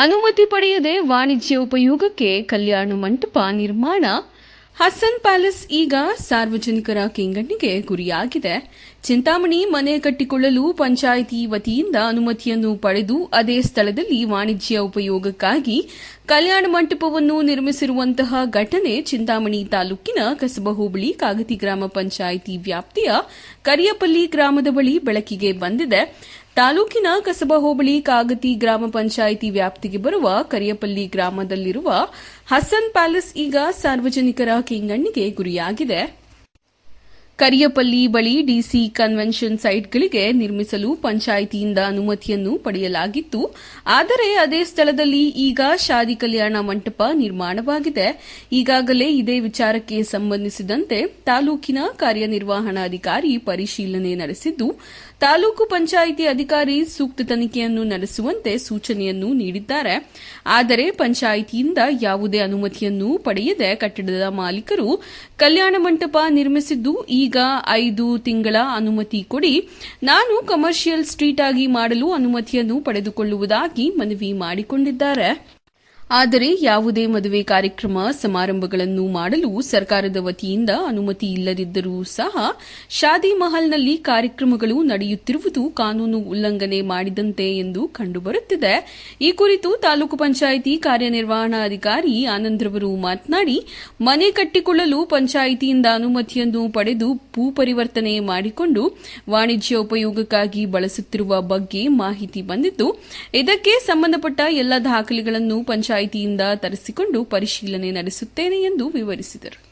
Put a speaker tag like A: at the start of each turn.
A: ಅನುಮತಿ ಪಡೆಯದೆ ವಾಣಿಜ್ಯ ಉಪಯೋಗಕ್ಕೆ ಕಲ್ಯಾಣ ಮಂಟಪ ನಿರ್ಮಾಣ. ಹಸನ್ ಪ್ಯಾಲೇಸ್ ಈಗ ಸಾರ್ವಜನಿಕರ ಕೆಂಗಣ್ಣಿಗೆ ಗುರಿಯಾಗಿದೆ. ಚಿಂತಾಮಣಿ ಮನೆ ಕಟ್ಟಿಕೊಳ್ಳಲು ಪಂಚಾಯಿತಿ ವತಿಯಿಂದ ಅನುಮತಿಯನ್ನು ಪಡೆದು ಅದೇ ಸ್ಥಳದಲ್ಲಿ ವಾಣಿಜ್ಯ ಉಪಯೋಗಕ್ಕಾಗಿ ಕಲ್ಯಾಣ ಮಂಟಪವನ್ನು ನಿರ್ಮಿಸಿರುವಂತಹ ಘಟನೆ ಚಿಂತಾಮಣಿ ತಾಲೂಕಿನ ಕಸಬ ಹೋಬಳಿ ಕಾಗತಿ ಗ್ರಾಮ ಪಂಚಾಯಿತಿ ವ್ಯಾಪ್ತಿಯ ಕರಿಯಪಲ್ಲಿ ಗ್ರಾಮದ ಬಳಿ ಬೆಳಕಿಗೆ ಬಂದಿದೆ. ತಾಲೂಕಿನ ಕಸಬಾ ಹೋಬಳಿ ಕಾಗತಿ ಗ್ರಾಮ ಪಂಚಾಯಿತಿ ವ್ಯಾಪ್ತಿಗೆ ಬರುವ ಕರಿಯಪಲ್ಲಿ ಗ್ರಾಮದಲ್ಲಿರುವ ಹಸನ್ ಪ್ಯಾಲೇಸ್ ಈಗ ಸಾರ್ವಜನಿಕರ ಕೆಂಗಣ್ಣಿಗೆ ಗುರಿಯಾಗಿದೆ. ಕರಿಯಪಲ್ಲಿ ಬಳಿ ಡಿಸಿ ಕನ್ವೆನ್ಷನ್ ಸೈಟ್ಗಳಿಗೆ ನಿರ್ಮಿಸಲು ಪಂಚಾಯಿತಿಯಿಂದ ಅನುಮತಿಯನ್ನು ಪಡೆಯಲಾಗಿತ್ತು. ಆದರೆ ಅದೇ ಸ್ಥಳದಲ್ಲಿ ಈಗ ಶಾದಿ ಕಲ್ಯಾಣ ಮಂಟಪ ನಿರ್ಮಾಣವಾಗಿದೆ. ಈಗಾಗಲೇ ಇದೇ ವಿಚಾರಕ್ಕೆ ಸಂಬಂಧಿಸಿದಂತೆ ತಾಲೂಕಿನ ಕಾರ್ಯನಿರ್ವಹಣಾಧಿಕಾರಿ ಪರಿಶೀಲನೆ ನಡೆಸಿದ್ದು, ತಾಲೂಕು ಪಂಚಾಯಿತಿ ಅಧಿಕಾರಿ ಸೂಕ್ತ ತನಿಖೆಯನ್ನು ನಡೆಸುವಂತೆ ಸೂಚನೆಯನ್ನು ನೀಡಿದ್ದಾರೆ. ಆದರೆ ಪಂಚಾಯಿತಿಯಿಂದ ಯಾವುದೇ ಅನುಮತಿಯನ್ನು ಪಡೆಯದೆ ಕಟ್ಟಡದ ಮಾಲೀಕರು ಕಲ್ಯಾಣ ಮಂಟಪ ನಿರ್ಮಿಸಿದ್ದು ಈಗ ಐದು ತಿಂಗಳ ಅನುಮತಿ ಕೊಡಿ. ನಾನು ಕಮರ್ಷಿಯಲ್ ಸ್ಟ್ರೀಟ್ ಆಗಿ ಮಾಡಲು ಅನುಮತಿಯನ್ನು ಪಡೆದುಕೊಳ್ಳುವುದಾಗಿ ಮನವಿ ಮಾಡಿಕೊಂಡಿದ್ದಾರೆ. ಆದರೆ ಯಾವುದೇ ಮದುವೆ ಕಾರ್ಯಕ್ರಮ, ಸಮಾರಂಭಗಳನ್ನು ಮಾಡಲು ಸರ್ಕಾರದ ವತಿಯಿಂದ ಅನುಮತಿ ಇಲ್ಲದಿದ್ದರೂ ಸಹ ಶಾದಿ ಮಹಲ್ನಲ್ಲಿ ಕಾರ್ಯಕ್ರಮಗಳು ನಡೆಯುತ್ತಿರುವುದು ಕಾನೂನು ಉಲ್ಲಂಘನೆ ಮಾಡಿದಂತೆ ಎಂದು ಕಂಡುಬರುತ್ತಿದೆ. ಈ ಕುರಿತು ತಾಲೂಕು ಪಂಚಾಯಿತಿ ಕಾರ್ಯನಿರ್ವಹಣಾಧಿಕಾರಿ ಆನಂದ್ರವರು ಮಾತನಾಡಿ, ಮನೆ ಕಟ್ಟಿಕೊಳ್ಳಲು ಪಂಚಾಯಿತಿಯಿಂದ ಅನುಮತಿಯನ್ನು ಪಡೆದು ಭೂ ಪರಿವರ್ತನೆ ಮಾಡಿಕೊಂಡು ವಾಣಿಜ್ಯ ಉಪಯೋಗಕ್ಕಾಗಿ ಬಳಸುತ್ತಿರುವ ಬಗ್ಗೆ ಮಾಹಿತಿ ಬಂದಿದ್ದು, ಇದಕ್ಕೆ ಸಂಬಂಧಪಟ್ಟ ಎಲ್ಲ ದಾಖಲೆಗಳನ್ನು ಪಂಚಾಯಿತಿಯಿಂದ ತರಿಸಿಕೊಂಡು ಪರಿಶೀಲನೆ ನಡೆಸುತ್ತೇನೆ ಎಂದು ವಿವರಿಸಿದರು.